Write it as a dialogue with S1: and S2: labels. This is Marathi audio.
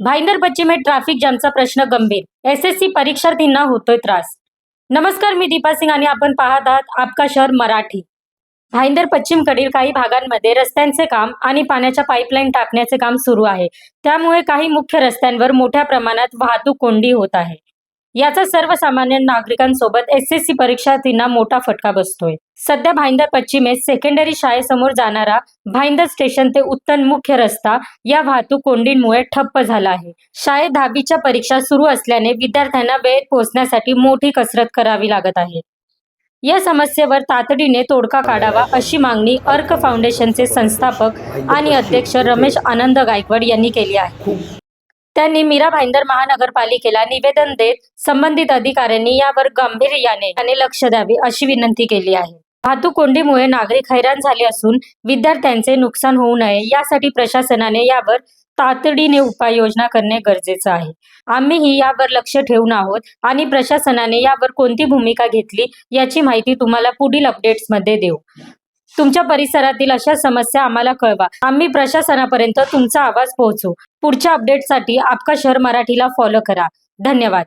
S1: भाईंदर पश्चिमे ट्रॅफिक जॅमचा प्रश्न गंभीर. एस एस सी परीक्षार्थींना होतोय त्रास. नमस्कार मी दीपा सिंग आणि आपण पाहत आहात आपका शहर मराठी. भाईंदर पश्चिमकडील काही भागांमध्ये रस्त्यांचे काम आणि पाण्याच्या पाईपलाईन टाकण्याचे काम सुरू आहे. त्यामुळे काही मुख्य रस्त्यांवर मोठ्या प्रमाणात वाहतूक कोंडी होत आहे. याचा सर्वसामान्य नागरिकांसोबत एस एस सी परीक्षार्थींना मोठा फटका बसतोय. सध्या भाईंदर पश्चिमेस सेकंडरी शाळेसमोर जाणारा भाईंदर स्टेशन ते उत्तन मुख्य रस्ता या वाहतूक कोंडींमुळे ठप्प झाला आहे. शाळेत दहावीच्या परीक्षा सुरू असल्याने विद्यार्थ्यांना वेळेत पोहोचण्यासाठी मोठी कसरत करावी लागत आहे. या समस्येवर तातडीने तोडगा काढावा अशी मागणी अर्क फाउंडेशनचे संस्थापक आणि अध्यक्ष रमेश आनंद गायकवाड यांनी केली आहे. त्यांनी मीरा भाईंदर महानगरपालिकेला निवेदन देत संबंधित अधिकाऱ्यांनी यावर गांभीर्याने आणि लक्ष द्यावे अशी विनंती केली आहे. वाहतूक कोंडीमुळे नागरिक हैराण झाले असून विद्यार्थ्यांचे नुकसान होऊ नये यासाठी प्रशासनाने यावर तातडीने उपाययोजना करणे गरजेचं आहे. आम्हीही यावर लक्ष ठेवून आहोत आणि प्रशासनाने यावर कोणती भूमिका घेतली याची माहिती तुम्हाला पुढील अपडेट्समध्ये देऊ. तुमच्या परिसरातील अशा समस्या आम्हाला कळवा. आम्ही प्रशासनापर्यंत तुमचा आवाज पोहोचू पुढच्या अपडेटसाठी आपका शहर मराठीला फॉलो करा. धन्यवाद.